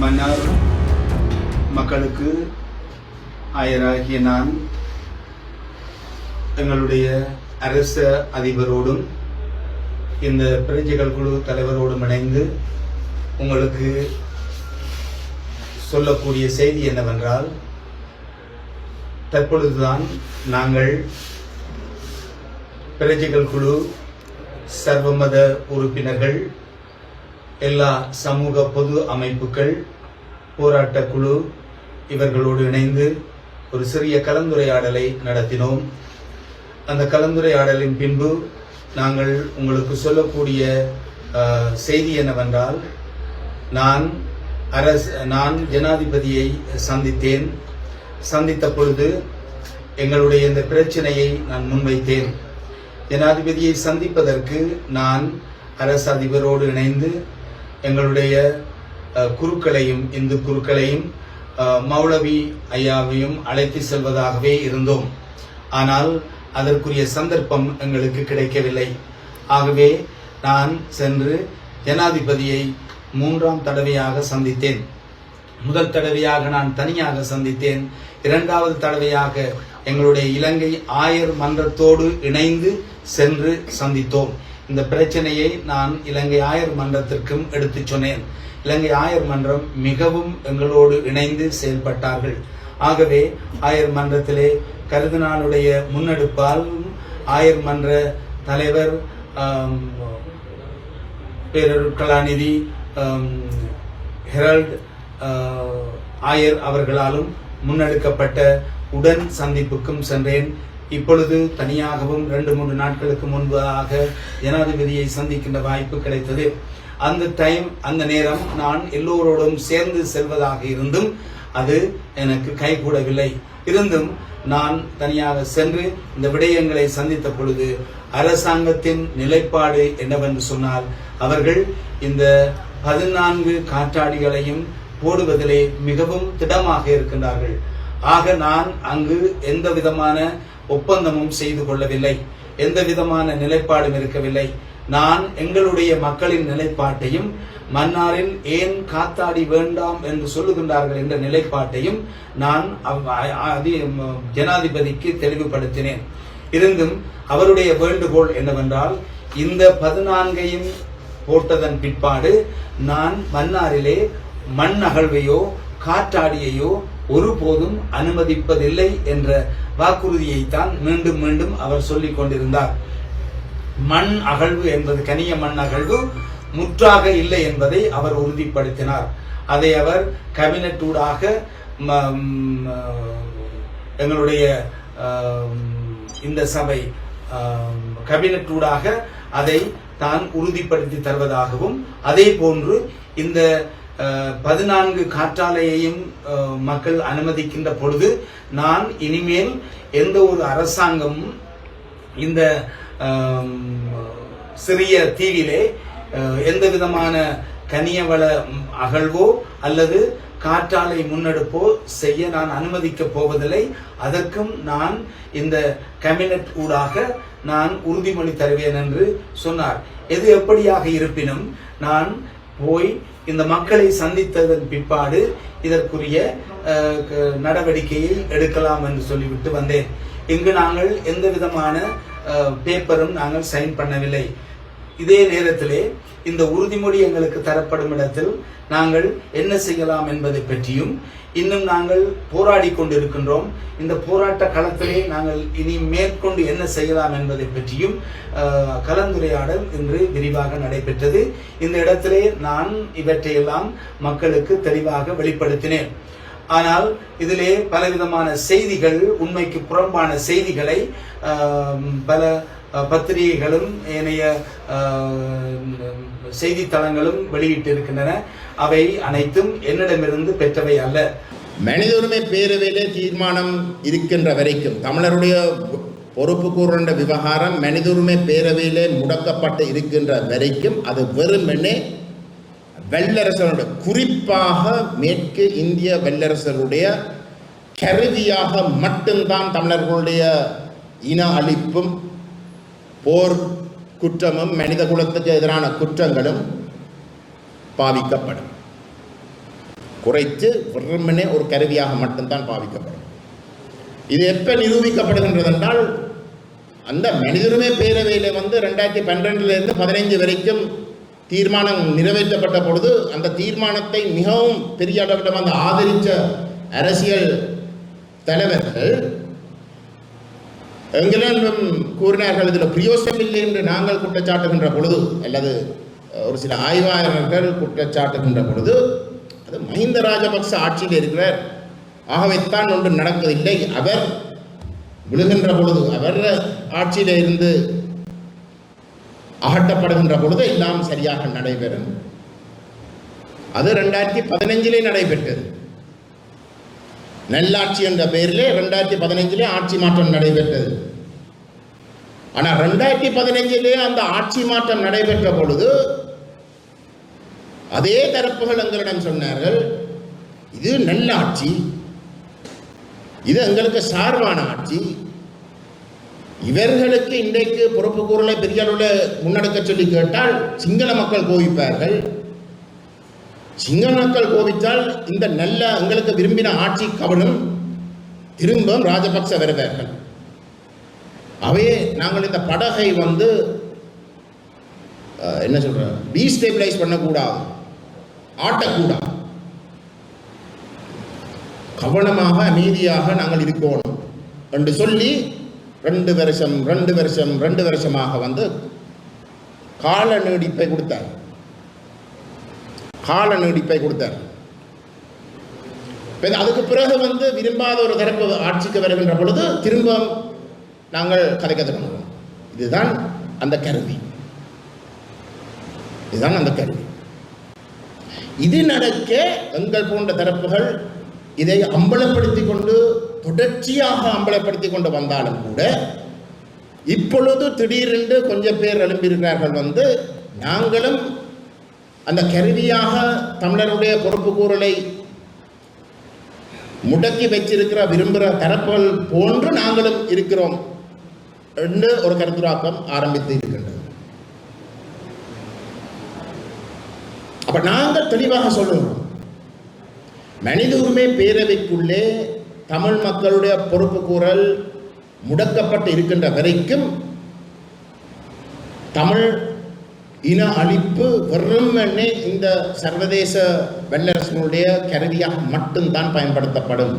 மன்னார் மக்களுக்கு ஆயராகிய நான் எங்களுடைய அரச அதிபரோடும் இந்த பிரஜைகள் குழு தலைவரோடும் இணைந்து உங்களுக்கு சொல்லக்கூடிய செய்தி என்னவென்றால் தற்பொழுதுதான் நாங்கள் பிரஜைகள் குழு சர்வமத உறுப்பினர்கள் எல்லா சமூக பொது அமைப்புகள் போராட்ட குழு இவர்களோடு இணைந்து ஒரு சிறிய கலந்துரையாடலை நடத்தினோம். அந்த கலந்துரையாடலின் பின்பு நாங்கள் உங்களுக்கு சொல்லக்கூடிய செய்தி என்னவென்றால் நான் அரசு நான் ஜனாதிபதியை சந்தித்தேன். சந்தித்த பொழுது எங்களுடைய இந்த பிரச்சனையை நான் முன்வைத்தேன். ஜனாதிபதியை சந்திப்பதற்கு நான் அரசு அதிபரோடு இணைந்து எங்களுடைய குருக்களையும் இந்து குருக்களையும் மௌலவி ஐயாவையும் அழைத்து செல்வதாகவே இருந்தோம். ஆனால் அதற்குரிய சந்தர்ப்பம் எங்களுக்கு கிடைக்கவில்லை. ஆகவே நான் சென்று ஜனாதிபதியை மூன்றாம் தடவையாக சந்தித்தேன். முதல் தடவையாக நான் தனியாக சந்தித்தேன். இரண்டாவது தடவையாக எங்களுடைய இலங்கை ஆயர் மன்றத்தோடு இணைந்து சென்று சந்தித்தோம். இந்த பிரச்சனையை நான் இலங்கை ஆயர் மன்றத்திற்கும் எடுத்துச் சொன்னேன். இலங்கை ஆயர் மன்றம் மிகவும் எங்களோடு இணைந்து செயல்பட்டார்கள். ஆகவே ஆயர் மன்றத்திலே கருதினாளுடைய முன்னெடுப்பால் ஆயர் மன்ற தலைவர் ஆம், பேரர் கலாநிதி ஹெரால்ட் ஆயர் அவர்களாலும் முன்னெடுக்கப்பட்ட உடன் சந்திப்புக்கும் சென்றேன். இப்பொழுது தனியாகவும் ரெண்டு மூன்று நாட்களுக்கு முன்பதாக ஜனாதிபதியை சந்திக்கின்ற வாய்ப்பு கிடைத்தது. அந்த டைம் அந்த நேரம் நான் எல்லோரோடும் சேர்ந்து செல்வதாக இருந்தும் அது எனக்கு கைகூடவில்லை. இருந்தும் நான் தனியாக சென்று இந்த விடயங்களை சந்தித்த பொழுது அரசாங்கத்தின் நிலைப்பாடு என்னவென்று சொன்னால் அவர்கள் இந்த பதினான்கு காற்றாடிகளையும் போடுவதிலே மிகவும் திடமாக இருக்கின்றார்கள். ஆக நான் அங்கு எந்த விதமான ஒப்பந்தமும் செய்து கொள்ளவில்லை. எந்த விதமான நிலைப்பாடும் இருக்கவில்லை. நான் எங்களுடைய மக்களின் நிலைப்பாட்டையும் மன்னாரில் ஏன் காத்தாடி வேண்டாம் என்று சொல்லுகின்றார்கள் என்ற நிலைப்பாட்டையும் நான் அதி- ஜனாதிபதிக்கு தெளிவுபடுத்தினேன். இருந்தும் அவருடைய வேண்டுகோள் என்னவென்றால் இந்த பதினான்கையும் போட்டதன் பிற்பாடு நான் மன்னாரிலே மண் அகழ்வையோ காற்றாடியையோ ஒருபோதும் அனுமதிப்பதில்லை என்ற வாக்குறுதியைத்தான் மீண்டும் மீண்டும் அவர் சொல்லிக் கொண்டிருந்தார். மண் அகழ்வு என்பது கனிய மண் அகழ்வு முற்றாக இல்லை என்பதை அவர் உறுதிப்படுத்தினார். அதை அவர் கபினட்டூடாக ம- எங்களுடைய இந்த சபை கபினட்டூடாக அதை தான் உறுதிப்படுத்தி தருவதாகவும் அதே போன்று இந்த பதினான்கு காற்றாலையையும் மக்கள் அனுமதிக்கின்ற பொழுது நான் இனிமேல் எந்த ஒரு அரசாங்கமும் இந்த சிறிய தீவிலே எந்த விதமான கனியவள அகழ்வோ அல்லது காற்றாலை முன்னெடுப்போ செய்ய நான் அனுமதிக்கப் போவதில்லை. அதற்கும் நான் இந்த கேபினட் ஊடாக நான் உறுதிமொழி தருவேன் என்று சொன்னார். எது எப்படியாக இருப்பினும் நான் போய் இந்த மக்களை சந்தித்ததன் பிற்பாடு இதற்குரிய அஹ், எடுக்கலாம் என்று சொல்லிவிட்டு வந்தேன். இங்கு நாங்கள் எந்த விதமான அஹ், பேப்பரும் நாங்கள் சைன் பண்ணவில்லை. இதே நேரத்திலே இந்த உறுதிமொழி எங்களுக்கு தரப்படும் இடத்தில் நாங்கள் என்ன செய்யலாம் என்பதை பற்றியும் இன்னும் நாங்கள் போராடி கொண்டிருக்கின்றோம். இந்த போராட்ட களத்திலே நாங்கள் இனி மேற்கொண்டு என்ன செய்யலாம் என்பதை பற்றியும் கலந்துரையாடல் இன்று விரிவாக நடைபெற்றது. இந்த இடத்திலே நான் இவற்றையெல்லாம் மக்களுக்கு தெளிவாக வெளிப்படுத்தினேன். ஆனால் இதிலே பலவிதமான செய்திகள் உண்மைக்கு புறம்பான செய்திகளை பல பத்திரிகைகளும் ஏனைய செய்தித்தளங்களும் வெளியிட்டிருக்கின்றன. அவை அனைத்தும் என்னிடமிருந்து பெற்றவை அல்ல. மனித உரிமை பேரவையிலே தீர்மானம் இருக்கின்ற வரைக்கும் தமிழருடைய பொறுப்பு கூறுகின்ற விவகாரம் மனித உரிமை பேரவையிலே முடக்கப்பட்டு இருக்கின்ற வரைக்கும் அது வெறுமெனே வல்லரசனுடைய குறிப்பாக மேற்கு இந்திய வல்லரசருடைய கருவியாக மட்டும்தான் தமிழர்களுடைய இன அழிப்பும் போர் குற்றமும் மனித குலத்துக்கு எதிரான குற்றங்களும் பாவிக்கப்படும். குறைத்து வெறுமனே ஒரு கருவியாக மட்டும்தான் பாவிக்கப்படும். இது எப்போ நிரூபிக்கப்படுகின்றது என்றால் அந்த மனிதருமே பேரவையில் வந்து ரெண்டாயிரத்தி பன்னிரெண்டுலேருந்து பதினைஞ்சு வரைக்கும் தீர்மானம் நிறைவேற்றப்பட்ட பொழுது அந்த தீர்மானத்தை மிகவும் பெரிய அளவில் வந்து ஆதரித்த அரசியல் தலைவர்கள் எங்களிடம் கூறினார்கள் இதில் பிரயோசனம் இல்லை என்று நாங்கள் குற்றச்சாட்டுகின்ற பொழுது அல்லது ஒரு சில ஆய்வாளர்கள் குற்றச்சாட்டுகின்ற பொழுது அது மஹிந்த ராஜபக்ச ஆட்சியில் இருக்கிறார். ஆகவேத்தான் ஒன்று நடக்கவில்லை. அவர் விழுகின்ற பொழுது அவர் ஆட்சியில் இருந்து அகட்டப்படுகின்ற பொழுது எல்லாம் சரியாக நடைபெறும். அது ரெண்டாயிரத்தி பதினஞ்சிலே நடைபெற்றது. நல்லாட்சி என்ற பெயரிலே ரெண்டாயிரத்தி பதினைஞ்சிலே ஆட்சி மாற்றம் நடைபெற்றது. ஆனால் ரெண்டாயிரத்தி பதினைஞ்சிலே அந்த ஆட்சி மாற்றம் நடைபெற்ற பொழுது அதே தரப்புகள் எங்களிடம் சொன்னார்கள் இது நல்ல ஆட்சி இது எங்களுக்கு சார்பான ஆட்சி இவர்களுக்கு இன்றைக்கு பொறுப்பு கூறலை பெரிய அளவில் முன்னெடுக்க சொல்லி கேட்டால் சிங்கள மக்கள் கோவிப்பார்கள். சிங்களக்கள் கோபித்தால் இந்த நல்ல எங்களுக்கு விரும்பின ஆட்சி கவனம் திரும்பவும் ராஜபக்ச வருவார்கள் அவே நாங்கள் இந்த படகை வந்து என்ன சொல்கிறோம் டீஸ்டேபிளைஸ் பண்ணக்கூடாது ஆட்டக்கூடாது. கவனமாக அமைதியாக நாங்கள் இருக்கணும் என்று சொல்லி ரெண்டு வருஷம் ரெண்டு வருஷம் ரெண்டு வருஷமாக வந்து கால நீடிப்பை கொடுத்தார். கால நீடிப்பை கொடுத்தார்? அதுக்கு பிறகு வந்து விரும்பாத ஒரு தரப்பு ஆட்சிக்கு வருகின்ற பொழுது திரும்ப நாங்கள் கதை கதை பண்ணுவோம். இதுதான் அந்த கருவி. இதுதான் அந்த கருவி. இது நடக்க எங்கள் போன்ற தரப்புகள் இதை அம்பலப்படுத்தி கொண்டு தொடர்ச்சியாக அம்பலப்படுத்தி கொண்டு வந்தாலும் கூட இப்பொழுது திடீரென்று கொஞ்சம் பேர் எழும்பியிருக்கிறார்கள் வந்து நாங்களும் அந்த கருவியாக தமிழருடைய பொறுப்பு கூறலை. முடக்கி வச்சிருக்கிற விரும்புகிற தரப்புகள் போன்று நாங்களும் இருக்கிறோம் என்று ஒரு கருத்துராக்கம் ஆரம்பித்து இருக்கின்றது. அப்ப நாங்கள் தெளிவாக சொல்லுகிறோம். மனித உரிமை பேரவைக்குள்ளே தமிழ் மக்களுடைய பொறுப்பு கூறல் முடக்கப்பட்டு இருக்கின்ற வரைக்கும் தமிழ் இன அழிப்பு வெறுமனே இந்த சர்வதேச வெள்ளரசனுடைய கருவியாக மட்டும்தான் பயன்படுத்தப்படும்.